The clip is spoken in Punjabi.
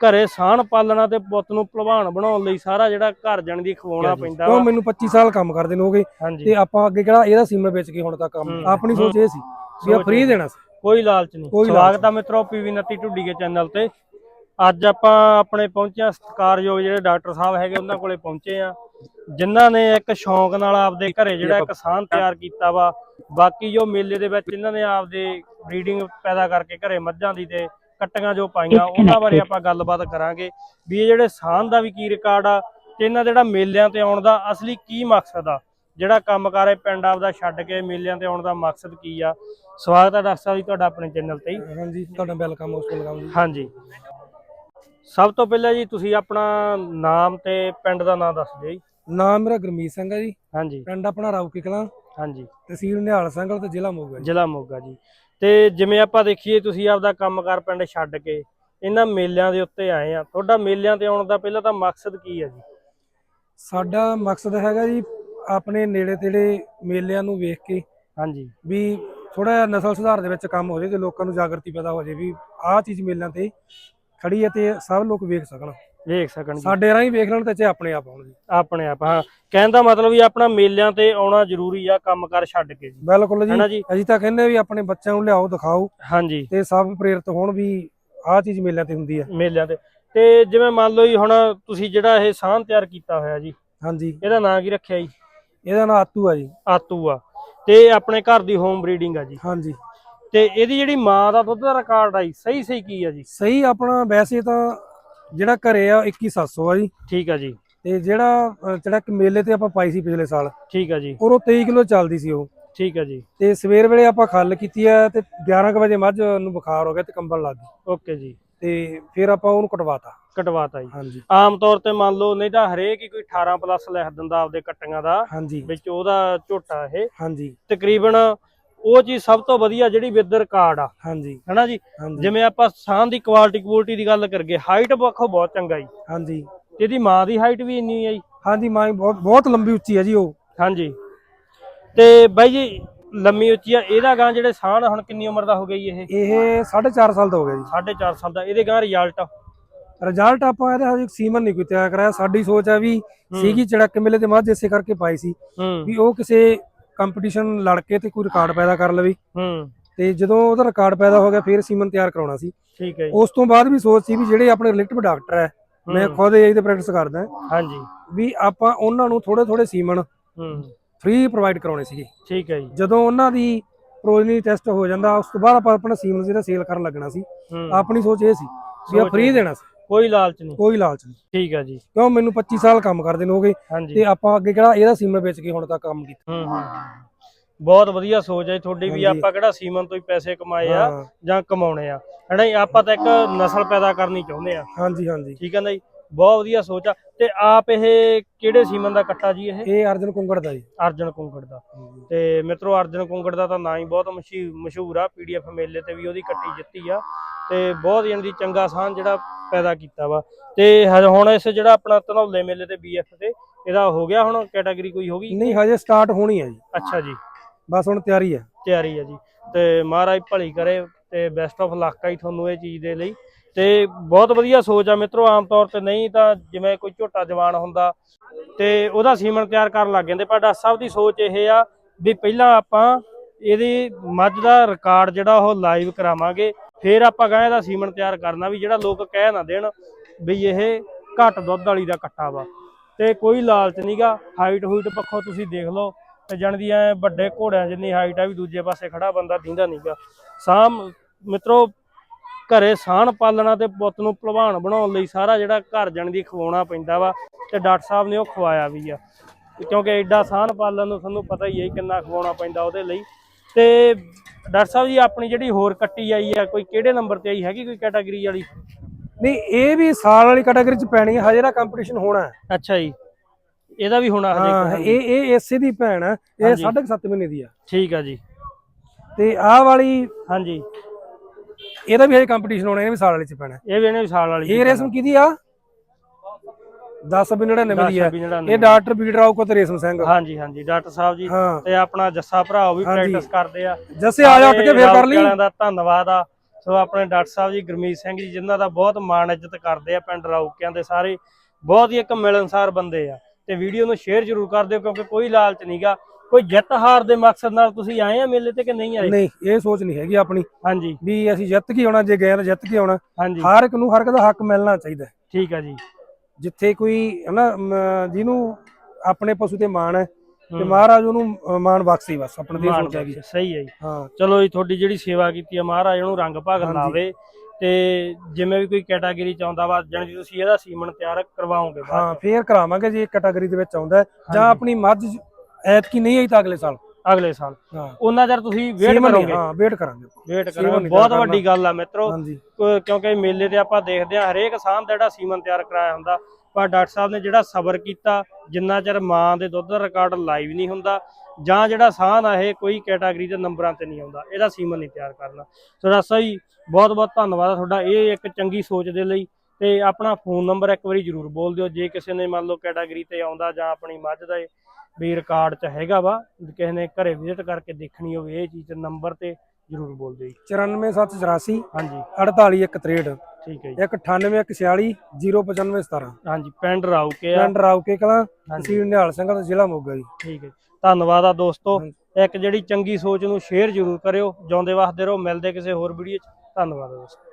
ਘਰੇ ਸਾਣ ਪਾਲਣਾ ਤੇ ਪੁੱਤ ਨੂੰ ਭਲਵਾਨ ਬਣਾਉਣ ਲਈ ਸਾਰਾ ਜਿਹੜਾ ਘਰ ਜਣ ਦੀ ਖਵਾਉਣਾ ਪੈਂਦਾ ਵਾ। ਮੈਨੂੰ 25 ਸਾਲ ਕੰਮ ਕਰਦੇ ਨੂੰ ਹੋ ਗਏ। ਹਾਂਜੀ। ਤੇ ਆਪਾਂ ਅੱਗੇ ਕਿਹੜਾ ਇਹਦਾ ਸੀਮਨ ਵੇਚ ਕੇ ਹੁਣ ਤੱਕ ਕੰਮ। ਆਪਣੀ ਸੋਚ ਇਹ ਸੀ ਵੀ ਆ ਫ੍ਰੀ ਦੇਣਾ ਸੀ। ਕੋਈ ਲਾਲਚ ਨਹੀਂ। ਸਵਾਗਤ ਆ ਮਿੱਤਰੋ ਪੀਵੀ 29 ਢੁੱਡੀ ਦੇ ਚੈਨਲ ਤੇ। ਅੱਜ ਆਪਾਂ ਆਪਣੇ ਪਹੁੰਚੇ ਆ ਸਤਿਕਾਰਯੋਗ ਜਿਹੜੇ ਡਾਕਟਰ ਸਾਹਿਬ ਹੈਗੇ ਉਹਨਾਂ ਕੋਲੇ ਪਹੁੰਚੇ ਆ ਜਿਨ੍ਹਾਂ ਨੇ ਇੱਕ ਸ਼ੌਂਕ ਨਾਲ ਆਪਦੇ ਘਰੇ ਜਿਹੜਾ ਇੱਕ ਸਾਨ ਤਿਆਰ ਕੀਤਾ ਵਾ। ਬਾਕੀ ਜੋ ਮੇਲੇ ਦੇ ਵਿੱਚ ਇਹਨਾਂ ਨੇ ਆਪਦੇ ਬਰੀਡਿੰਗ ਪੈਦਾ ਕਰਕੇ ਘਰੇ ਮੱਝਾਂ ਦੀ ਤੇ ਕੱਟੀਆਂ ਜੋ ਪਾਈਆਂ ਉਹਨਾਂ ਬਾਰੇ ਆਪਾਂ ਗੱਲਬਾਤ ਕਰਾਂਗੇ ਵੀ ਇਹ ਜਿਹੜੇ ਸਾਨ ਦਾ ਵੀ ਕੀ ਰਿਕਾਰਡ ਆ ਤੇ ਇਹਨਾਂ ਦਾ ਜਿਹੜਾ ਮੇਲਿਆਂ ਤੇ ਆਉਣ ਦਾ ਅਸਲੀ ਕੀ ਮਕਸਦ ਆ? ਜਿਹੜਾ ਕੰਮਕਾਰ ਹੈ ਪਿੰਡ ਆਪਦਾ ਛੱਡ ਕੇ ਮੇਲਿਆਂ ਤੇ ਆਉਣ ਦਾ ਮਕਸਦ ਕੀ ਆ? ਸਵਾਗਤ ਹੈ ਡਾਕਟਰ ਸਾਹਿਬ ਜੀ ਤੁਹਾਡਾ ਆਪਣੇ ਚੈਨਲ ਤੇ ਹਾਂਜੀ ਤੁਹਾਡਾ ਵੈਲਕਮ ਉਸ ਵੈਲਕਮ ਜੀ। ਹਾਂਜੀ। ਸਭ ਤੋਂ ਪਹਿਲਾਂ ਜੀ ਤੁਸੀਂ ਆਪਣਾ ਨਾਮ ਤੇ ਪਿੰਡ ਦਾ ਨਾਮ ਦੱਸ ਦਿਓ ਜੀ। ਨਾਮ ਮੇਰਾ ਗੁਰਮੀਤ ਸਿੰਘ ਹੈ ਜੀ। ਹਾਂਜੀ। ਪਿੰਡ ਆਪਣਾ ਰਾਉਕੀ ਕਲਾਂ। ਹਾਂਜੀ। ਤਹਿਸੀਲ ਨਿਹਾਲ ਸੰਗਲ ਤੇ ਜ਼ਿਲ੍ਹਾ ਮੋਗਾ ਜੀ। ਜ਼ਿਲ੍ਹਾ ਮੋਗਾ ਜੀ। ਤੇ ਜਿਵੇਂ ਆਪਾਂ ਦੇਖੀਏ ਤੁਸੀਂ ਆਪਦਾ ਕੰਮਕਾਰ ਪਿੰਡ ਛੱਡ ਕੇ ਇਹਨਾਂ ਮੇਲਿਆਂ ਦੇ ਉੱਤੇ ਆਏ ਆ ਤੁਹਾਡਾ ਮੇਲਿਆਂ ਤੇ ਆਉਣ ਦਾ ਪਹਿਲਾਂ ਤਾਂ ਮਕਸਦ ਕੀ ਹੈ ਜੀ? ਸਾਡਾ ਮਕਸਦ ਹੈਗਾ ਜੀ ਆਪਣੇ ਨੇੜੇ ਤੇੜੇ ਮੇਲਿਆਂ ਨੂੰ ਵੇਖ ਕੇ ਹਾਂਜੀ। ਵੀ ਥੋੜਾ ਜਿਹਾ ਨਸਲ ਸੁਧਾਰ ਦੇ ਵਿੱਚ ਕੰਮ ਹੋ ਜਾਏ ਤੇ ਲੋਕਾਂ ਨੂੰ ਜਾਗਰਤੀ ਪੈਦਾ ਹੋ ਜਾਏ ਵੀ ਆਹ ਚੀਜ਼ ਮੇਲਿਆਂ ਤੇ ਖੜੀ ਹੈ ਤੇ ਸਭ ਲੋਕ ਵੇਖ ਸਕਣ। ਵੇਖ ਸਕਣ ਜੀ ਸਾਡੇ ਰਾਹੀਂ ਵੇਖ ਲੈਣ ਤੇ ਚਾਹੇ ਆਪਣੇ ਆਪ ਆਉਣ ਜੀ। ਆਪਣੇ ਆਪ ਹਾਂ। ਕਹਿਣ ਦਾ ਮਤਲਬ ਵੀ ਆਪਣਾ ਮੇਲਿਆਂ ਤੇ ਆਉਣਾ ਜ਼ਰੂਰੀ ਆ ਕੰਮਕਾਰ ਛੱਡ ਕੇ ਜੀ। ਬਿਲਕੁਲ ਜੀ। ਅਸੀਂ ਤਾਂ ਕਹਿੰਦੇ ਵੀ ਆਪਣੇ ਬੱਚਿਆਂ ਨੂੰ ਲਿਆਓ ਦਿਖਾਓ। ਹਾਂਜੀ। ਤੇ ਸਭ ਪ੍ਰੇਰਿਤ ਹੋਣ ਵੀ ਆਹ ਚੀਜ਼ ਮੇਲਿਆਂ ਤੇ ਹੁੰਦੀ ਹੈ ਮੇਲਿਆਂ ਤੇ। ਤੇ ਜਿਵੇਂ ਮੰਨ ਲਓ ਜੀ ਹੁਣ ਤੁਸੀਂ ਜਿਹੜਾ ਇਹ ਸਾਨ ਤਿਆਰ ਕੀਤਾ ਹੋਇਆ ਜੀ ਹਾਂਜੀ। ਇਹਦਾ ਨਾਂ ਕੀ ਰੱਖਿਆ ਜੀ? ਇਹਦਾ ਨਾਂ ਆਤੂ ਆ ਜੀ। ਆਤੂ ਆ। ਤੇ ਆਪਣੇ ਘਰ ਦੀ ਹੋਮ ਬਰੀਡਿੰਗ ਆ ਜੀ। ਹਾਂਜੀ। ਤੇ ਇਹਦੀ ਜਿਹੜੀ ਮਾਂ ਦਾ ਦੁੱਧ ਦਾ ਰਿਕਾਰਡ ਆ ਜੀ ਸਹੀ ਸਹੀ ਕੀ ਆ ਜੀ? ਸਹੀ ਆਪਣਾ ਵੈਸੇ ਤਾਂ ਜਿਹੜਾ ਘਰੇ ਆ 21700 ਆ ਜੀ। ਠੀਕ ਆ ਜੀ। ਤੇ ਜਿਹੜਾ ਜਿਹੜਾ ਇੱਕ ਮੇਲੇ ਤੇ ਆਪਾਂ ਪਾਈ ਸੀ ਪਿਛਲੇ ਸਾਲ ਠੀਕ ਆ ਜੀ। ਔਰ ਉਹ 23 ਕਿਲੋ ਚੱਲਦੀ ਸੀ ਉਹ। ਠੀਕ ਆ ਜੀ। ਤੇ ਸਵੇਰ ਵੇਲੇ ਆਪਾਂ ਖੱਲ ਕੀਤੀ ਆ ਤੇ 11 ਕੁ ਵਜੇ ਮੱਝ ਨੂੰ ਬੁਖਾਰ ਹੋ ਗਿਆ ਤੇ ਕੰਬਲ ਲੱਗ ਗਈ। ਓਕੇ ਜੀ। ਤੇ ਫਿਰ ਆਪਾਂ ਉਹਨੂੰ ਕਟਵਾਤਾ। ਕਟਵਾਤਾ ਜੀ। ਹਾਂਜੀ। ਆਮ ਤੌਰ ਤੇ ਮੰਨ ਲਓ ਨਹੀਂ ਤਾਂ ਹਰੇਕ ਹੀ ਕੋਈ 18 ਪਲੱਸ ਲਿਖ ਦਿੰਦਾ ਆਪਦੇ ਕੱਟੀਆਂ ਦਾ। ਹਾਂਜੀ। ਵਿੱਚ ਉਹਦਾ ਝੋਟਾ ਇਹ। ਹਾਂਜੀ। ਤਕਰੀਬਨ ਉਹ ਚੀਜ਼ ਸਭ ਤੋਂ ਵਧੀਆ ਜਿਹੜੀ ਵਿਦ ਰਿਕਾਰਡ ਆ। ਹਾਂਜੀ। ਹੈਨਾ ਜੀ? ਜਿਵੇਂ ਆਪਾਂ ਸਾਨ ਦੀ ਕੁਆਲਿਟੀ ਕੁਆਲਿਟੀ ਦੀ ਗੱਲ ਕਰਗੇ ਹਾਈਟ ਪੱਖੋਂ ਬਹੁਤ ਚੰਗਾ ਜੀ। ਹਾਂਜੀ। ਇਹਦੀ ਮਾਂ ਦੀ ਹਾਈਟ ਵੀ ਇੰਨੀ ਹੈ ਜੀ। ਹਾਂਜੀ ਮਾਂ ਬਹੁਤ ਬਹੁਤ ਲੰਬੀ ਉੱਚੀ ਹੈ ਜੀ ਉਹ। ਹਾਂਜੀ। ਤੇ ਬਾਈ ਜੀ ਲੰਮੀ ਉੱਚੀ ਆ ਇਹਦਾ ਗਾਂ ਜਿਹੜੇ ਸਾਨ ਹੁਣ ਕਿੰਨੀ ਉਮਰ ਦਾ ਹੋ ਜੀ ਇਹ? ਇਹ 4.5 ਸਾਲ ਦਾ ਹੋ ਗਿਆ ਜੀ। 4.5 ਸਾਲ ਦਾ ਇਹਦੇ ਗਾਂ ਰਿਜ਼ਲਟ ਰਿਜ਼ਲਟ ਆਪਾਂ ਇਹਦਾ ਹਜੇ ਸੀਮਨ ਨਹੀਂ ਕੋਈ ਤਿਆਰ ਕਰਾਇਆ ਸਾਡੀ ਸੋਚ ਹੈ ਵੀ ਸੀਗੀ ਚੜਕ ਮੇਲੇ ਤੇ ਮੱਝ ਇਸੇ ਕਰਕੇ ਪਾਈ ਸੀ ਵੀ ਉਹ ਕਿਸੇ ਕੰਪੀਟੀਸ਼ਨ ਲੜ ਕੇ ਤੇ ਕੋਈ ਰਿਕਾਰਡ ਪੈਦਾ ਕਰ ਲਵੇ। ਹੂੰ। ਤੇ ਜਦੋਂ ਉਹਦਾ ਰਿਕਾਰਡ ਪੈਦਾ ਹੋ ਗਿਆ ਫਿਰ ਸੀਮਨ ਤਿਆਰ ਕਰਾਉਣਾ ਸੀ। ਠੀਕ ਹੈ ਉਸ ਤੋਂ ਬਾਅਦ ਵੀ ਸੋਚ ਸੀ ਵੀ ਜਿਹੜੇ ਆਪਣੇ ਰਿਲੇਟਿਵ ਡਾਕਟਰ ਹੈ ਮੈਂ ਖੁਦ ਇਹਦੀ ਪ੍ਰੈਕਟਿਸ ਕਰਦਾ। ਹਾਂਜੀ। ਵੀ ਆਪਾਂ ਉਹਨਾਂ ਨੂੰ ਥੋੜੇ ਥੋੜੇ ਸੀਮਨ ਹੂੰ। ਫ੍ਰੀ ਪ੍ਰੋਵਾਈਡ ਕਰਾਉਣੇ ਸੀਗੇ। ਠੀਕ ਹੈ ਜੀ। ਜਦੋਂ ਉਹਨਾਂ ਦੀ ਪ੍ਰੋਜਨੀ ਟੈਸਟ ਹੋ ਜਾਂਦਾ ਉਸ ਤੋਂ ਬਾਅਦ ਆਪਾਂ ਆਪਣਾ ਸੀਮਨ ਜਿਹੜਾ ਸੇਲ ਕਰਨ ਲੱਗਣਾ ਸੀ। ਆਪਣੀ ਸੋਚ ਇਹ ਸੀ ਵੀ ਆ ਫ੍ਰੀ ਇਹ। ਦੇਣਾ ਸੀ। ਕੋਈ ਲਾਲਚ ਨਹੀਂ। ਕੋਈ ਲਾਲਚ ਨਹੀਂ। ਠੀਕ ਹੈ ਜੀ। ਕਿਉਂ? ਮੈਨੂੰ 25 ਸਾਲ ਕੰਮ ਕਰਦੇ ਨੂੰ ਹੋ ਗਏ ਹਾਂਜੀ। ਤੇ ਆਪਾਂ ਅੱਗੇ ਕਿਹੜਾ ਇਹਦਾ ਸੀਮਨ ਵੇਚ ਕੇ ਹੁਣ ਤੱਕ ਕੰਮ ਕੀਤਾ। ਹੂੰ ਹੂੰ। ਬਹੁਤ ਵਧੀਆ ਸੋਚ ਹੈ ਤੁਹਾਡੀ ਵੀ। ਆਪਾਂ ਕਿਹੜਾ ਸੀਮਨ ਤੋਂ ਹੀ ਪੈਸੇ ਕਮਾਏ ਆ ਜਾਂ ਕਮਾਉਣੇ ਆ। ਹੈਨਾ ਆਪਾਂ ਤਾਂ ਇੱਕ ਨਸਲ ਪੈਦਾ ਕਰਨੀ ਚਾਹੁੰਦੇ ਆ। ਹਾਂਜੀ ਹਾਂਜੀ। ਠੀਕ ਹੈ ਨਾ ਜੀ? ਬਹੁਤ ਵਧੀਆ ਸੋਚ ਆ। ਤੇ ਆਪ ਇਹ ਕਿਹੜੇ ਸੀਮਨ ਦਾ ਕੱਟਾ ਜੀ ਇਹ? ਇਹ ਅਰਜਨ ਕੁੰਗੜ ਦਾ ਜੀ। ਅਰਜਨ ਕੁੰਗੜ ਦਾ। ਤੇ ਮਿੱਤਰੋ ਅਰਜਨ ਕੁੰਗੜ ਦਾ ਤਾਂ ਨਾਂ ਹੀ ਬਹੁਤ ਮਸ਼ਹੂਰ ਆ। ਪੀਡੀਐਫ ਮੇਲੇ ਤੇ ਵੀ ਉਹਦੀ ਕੱਟੀ ਜਿੱਤੀ ਆ। ਤੇ ਬਹੁਤ ਦੀ ਚੰਗਾ ਸਾਨ ਜਿਹੜਾ ਪੈਦਾ ਕੀਤਾ ਵਾ। ਤੇ ਹੁਣ ਇਸ ਜਿਹੜਾ ਆਪਣਾ ਧਨੌਲੇ ਮੇਲੇ ਤੇ ਬੀਐਫ ਤੇ ਇਹਦਾ ਹੋ ਗਿਆ ਹੁਣ ਕੈਟਾਗਰੀ ਕੋਈ ਹੋ ਗਈ? ਨਹੀਂ ਹਜੇ ਸਟਾਰਟ ਹੋਣੀ ਹੈ ਜੀ। ਅੱਛਾ ਜੀ। ਬਸ ਹੁਣ ਤਿਆਰੀ ਹੈ ਤਿਆਰੀ ਆ ਜੀ। ਤੇ ਮਹਾਰਾਜ ਭਲੀ ਕਰੇ ਤੇ ਬੈਸਟ ਆਫ ਲੱਕ ਆ ਜੀ ਤੁਹਾਨੂੰ ਇਹ ਚੀਜ਼ ਦੇ ਲਈ। ਤੇ ਬਹੁਤ ਵਧੀਆ ਸੋਚ ਆ ਮਿੱਤਰੋ ਆਮ ਤੌਰ ਤੇ ਨਹੀਂ ਤਾਂ ਜਿਵੇਂ ਕੋਈ ਝੋਟਾ ਜਵਾਨ ਹੁੰਦਾ ਤੇ ਉਹਦਾ ਸੀਮਨ ਤਿਆਰ ਕਰਨ ਲੱਗ ਜਾਂਦੇ ਪਰ ਡਾਕਟਰ ਸਾਹਿਬ ਦੀ ਸੋਚ ਇਹ ਆ ਵੀ ਪਹਿਲਾਂ ਆਪਾਂ ਇਹਦੀ ਮੱਝ ਦਾ ਰਿਕਾਰਡ ਜਿਹੜਾ ਉਹ ਲਾਈਵ ਕਰਾਵਾਂਗੇ। ਫਿਰ ਆਪਾਂ ਗਾਂ ਦਾ ਸੀਮਨ ਤਿਆਰ ਕਰਨਾ ਵੀ ਜਿਹੜਾ ਲੋਕ ਕਹਿ ਨਾ ਦੇਣ ਵੀ ਇਹ ਘੱਟ ਦੁੱਧ ਵਾਲੀ ਦਾ ਕੱਟਾ ਵਾ। ਤੇ ਕੋਈ ਲਾਲਚ ਨਹੀਂਗਾ ਹਾਈਟ ਹੂਈਟ ਪੱਖੋਂ ਤੁਸੀਂ ਦੇਖ ਲਓ, ਤੇ ਜਾਣਦੀ ਐ ਵੱਡੇ ਘੋੜਿਆਂ ਜਿੰਨੀ ਹਾਈਟ ਆ ਵੀ ਦੂਜੇ ਪਾਸੇ ਖੜਾ ਬੰਦਾ ਦਿੰਦਾ ਨਹੀਂਗਾ ਸਾਮ ਮਿੱਤਰੋ, ਘਰੇ ਸਾਣ ਪਾਲਣਾ ਤੇ ਪੁੱਤ ਨੂੰ ਭਲਵਾਨ ਬਣਾਉਣ ਲਈ ਸਾਰਾ ਜਿਹੜਾ ਘਰ ਜਣ ਦੀ ਖਵਾਉਣਾ ਪੈਂਦਾ ਵਾ, ਤੇ ਡਾਕਟਰ ਸਾਹਿਬ ਨੇ ਉਹ ਖਵਾਇਆ ਵੀ ਆ। ਕਿਉਂਕਿ ਐਡਾ ਸਾਣ ਪਾਲਣ ਨੂੰ ਤੁਹਾਨੂੰ ਪਤਾ ਹੀ ਹੈ ਕਿੰਨਾ ਖਵਾਉਣਾ ਪੈਂਦਾ ਉਹਦੇ ਲਈ। ਤੇ ਡਾਕਟਰ ਸਾਹਿਬ ਜੀ ਆਪਣੀ ਜਿਹੜੀ ਹੋਰ ਕੱਟੀ ਆਈ ਆ ਕੋਈ ਕਿਹੜੇ ਨੰਬਰ ਤੇ ਆਈ? ਹੈਗੀ ਕੋਈ ਕੈਟਾਗਰੀ ਵਾਲੀ? ਨਹੀਂ ਇਹ ਵੀ ਸਾਲ ਵਾਲੀ ਕੈਟਾਗਰੀ ਚ ਪੈਣੀ ਹੈ ਹਜੇ ਦਾ ਕੰਪੀਟੀਸ਼ਨ ਹੋਣਾ ਹੈ। ਅੱਛਾ ਜੀ। ਇਹਦਾ ਵੀ ਹੋਣਾ ਹਾਂ ਹਜੇ। ਇਹ ਇਹ ਇਸੇ ਦੀ ਭੈਣ ਹੈ ਇਹ ਹਾਂਜੀ। 7.5 ਮਹੀਨੇ ਦੀ ਆ। ਠੀਕ ਆ ਜੀ। ਤੇ ਆਹ ਵਾਲੀ ਹਾਂਜੀ। ਇਹਦਾ ਵੀ ਹਜੇ ਕੰਪੀਟੀਸ਼ਨ ਹੋਣਾ ਇਹ ਵੀ ਸਾਲ ਵਾਲੀ ਚ ਪੈਣਾ। ਇਹ ਵੀ ਇਹਨੇ ਵੀ ਸਾਲ ਵਾਲੀ ਇਹ ਰੇਸ਼ਮ ਕਿਹਦੀ ਆ? 10 99 ਦੀ ਆ ਵੀ ਜਿਹੜਾ ਇਹ ਡਾਕਟਰ ਬੀਟਰ ਆਉ ਕੋ ਤੇ ਰੇਸ਼ਮ ਸਿੰਘ। ਹਾਂਜੀ ਹਾਂਜੀ ਡਾਕਟਰ ਸਾਹਿਬ ਜੀ। ਹਾਂ। ਤੇ ਆਪਣਾ ਜੱਸਾ ਭਰਾ ਉਹ ਵੀ ਹਾਂਜੀ। ਪ੍ਰੈਕਟਿਸ ਕਰਦੇ ਆ। ਜੱਸੇ ਆ ਜਾ ਉੱਠ ਕੇ ਫੇਰ ਕਰ ਲਈ। ਵਾਲਿਆਂ ਦਾ ਧੰਨਵਾਦ ਆ। ਸੋ ਆਪਣੇ ਡਾਕਟਰ ਸਾਹਿਬ ਜੀ ਗੁਰਮੀਤ ਸਿੰਘ ਜੀ ਜਿਨ੍ਹਾਂ ਦਾ ਬਹੁਤ ਮਾਣ ਇੱਜ਼ਤ ਕਰਦੇ ਆ ਪਿੰਡ ਰੌਕਿਆਂ ਦੇ ਸਾਰੇ ਬਹੁਤ ਹੀ ਇੱਕ ਮਿਲਣਸਾਰ ਬੰਦੇ ਆ। ਤੇ ਵੀਡੀਓ ਨੂੰ ਸ਼ੇਅਰ ਜ਼ਰੂਰ ਕਰ ਦਿਓ ਕਿਉਂਕਿ ਕੋਈ ਲਾਲਚ ਨਹੀਂਗਾ ਕੋਈ ਜਿੱਤ ਹਾਰ ਦੇ ਮਕਸਦ ਨਾਲ ਤੁਸੀਂ ਆਏ ਆ ਮੇਲੇ ਤੇ ਕਿ ਨਹੀਂ ਆਏ? ਨਹੀਂ ਇਹ ਸੋਚ ਨਹੀਂ ਹੈਗੀ ਆਪਣੀ। ਹਾਂਜੀ। ਵੀ ਅਸੀਂ ਜਿੱਤ ਕੇ ਆਉਣਾ ਜੇ ਗਏ ਤਾਂ ਜਿੱਤ ਕੇ ਆਉਣਾ। ਹਰ ਇੱਕ ਨੂੰ ਹਰ ਇੱਕ ਦਾ ਹੱਕ ਮਿਲਣਾ ਚਾਹੀਦਾ। ਠੀਕ ਆ ਜੀ। ਜਿੱਥੇ ਕੋਈ ਹਨਾ ਜਿਹਨੂੰ ਆਪਣੇ ਪਸ਼ੂ ਤੇ ਮਾਣ ਹੈ ਤੇ ਹੂੰ। ਮਹਾਰਾਜ ਉਹਨੂੰ ਮਾਣ ਬਖਸ਼ੇ ਬਸ ਆਪਣੇ ਦੀ ਸੋਚ ਹੈਗੀ ਸਹੀ ਹੈ ਜੀ ਹਾਂ ਚਲੋ ਜੀ ਤੁਹਾਡੀ ਜਿਹੜੀ ਸੇਵਾ ਕੀਤੀ ਆ ਮਹਾਰਾਜ ਉਹਨੂੰ ਰੰਗ ਭਾਗ। ਲਾਵੇ ਤੇ ਜਿਵੇਂ ਵੀ ਕੋਈ ਕੈਟਾਗਰੀ ਚ ਆਉਂਦਾ ਵਾ ਜਾਣੀ ਕਿ ਤੁਸੀਂ ਇਹਦਾ ਸੀਮਨ ਤਿਆਰ ਕਰਵਾਓਗੇ ਹਾਂ ਫੇਰ ਕਰਾਵਾਂਗੇ ਜੇ ਕੈਟਾਗਰੀ ਦੇ ਵਿੱਚ ਆਉਂਦਾ ਹੈ। ਜਾਂ। ਆਪਣੀ ਮੱਝ ਐਤਕੀ ਨਹੀਂ ਆਈ ਤਾਂ ਅਗਲੇ ਸਾਲ ਅਗਲੇ ਸਾਲ। ਹਾਂ। ਉਹਨਾਂ ਚਿਰ ਤੁਸੀਂ ਵੇਟ ਸੀਮਨ ਹੀ- ਕਰੋਗੇ। ਹਾਂ ਵੇਟ ਕਰਾਂਗੇ ਵੇਟ ਸੀਮਨ ਕਰੋਗੇ। ਨਹੀਂ ਬਹੁਤ ਕਰਨਾ। ਵੱਡੀ ਗੱਲ ਆ ਮਿੱਤਰੋ। ਹਾਂਜੀ। ਕਿਉਂਕਿ ਮੇਲੇ ਤੇ ਆਪਾਂ ਦੇਖਦੇ ਆ ਹਰੇਕ ਸਾਹਮ ਦਾ ਜਿਹੜਾ ਸੀਮਨ ਤਿਆਰ ਕਰਾਇਆ ਹੁੰਦਾ। ਪਰ ਡਾਕਟਰ ਸਾਹਿਬ ਨੇ ਜਿਹੜਾ ਸਬਰ ਕੀਤਾ ਜਿੰਨਾ ਚਿਰ ਮਾਂ ਦੇ ਦੁੱਧ ਦਾ ਰਿਕਾਰਡ ਲਾਈਵ ਨਹੀਂ ਹੁੰਦਾ ਜਾਂ ਜਿਹੜਾ ਸਾਹ ਆ ਇਹ ਕੋਈ ਕੈਟਾਗਰੀ ਦੇ ਨੰਬਰਾਂ ਤੇ ਨਹੀਂ ਆਉਂਦਾ ਇਹਦਾ ਸੀਮਨ ਨਹੀਂ ਤਿਆਰ ਕਰਨਾ। ਸੋ ਡਾਕਟਰ ਸਾਹਿਬ ਜੀ ਬਹੁਤ ਬਹੁਤ ਧੰਨਵਾਦ ਆ ਤੁਹਾਡਾ। ਇਹ ਇੱਕ ਚੰਗੀ ਸੋਚ ਦੇ ਲਈ ਤੇ ਆਪਣਾ ਫੋਨ ਨੰਬਰ ਇੱਕ ਵਾਰੀ ਜ਼ਰੂਰ ਬੋਲ ਦਿਓ। ਜੇ ਕਿਸੇ ਨੇ ਮੰਨ ਲਓ ਕੈਟਾਗਰੀ ਤੇ ਆਉਂਦਾ ਜਾਂ ਆਪਣੀ ਮੱਝ ਦਾ ਇਹ ਵੀ ਰਿਕਾਰਡ ਚ ਹੈਗਾ ਵਾ ਕਿਸੇ ਨੇ ਘਰੇ ਵਿਜ਼ਿਟ ਕਰਕੇ ਦੇਖਣੀ ਹੋਵੇ ਇਹ ਚੀਜ਼ ਨੰਬਰ ਤੇ ਜ਼ਰੂਰ ਬੋਲ ਦਿਓ ਜੀ 94784 ਹਾਂਜੀ। 48163 ਠੀਕ ਹੈ ਜੀ। 19846 09517 ਹਾਂਜੀ ਪਿੰਡ ਰਾਉਕੇ ਆ। ਪਿੰਡ ਰਾਉਕੇ ਕਲਾਂ ਤਹਿਸੀਲ ਨਿਹਾਲ ਸਿੰਘ ਦਾ ਜ਼ਿਲ੍ਹਾ ਮੋਗਾ ਜੀ। ਠੀਕ ਹੈ ਧੰਨਵਾਦ ਆ ਦੋਸਤੋ। ਇੱਕ ਜਿਹੜੀ ਚੰਗੀ ਸੋਚ ਨੂੰ ਸ਼ੇਅਰ ਜ਼ਰੂਰ ਕਰਿਓ। ਜਿਉਂਦੇ ਵਸਦੇ ਰਹੋ। ਮਿਲਦੇ ਕਿਸੇ ਹੋਰ ਵੀਡੀਓ 'ਚ। ਧੰਨਵਾਦ ਦੋਸਤੋ।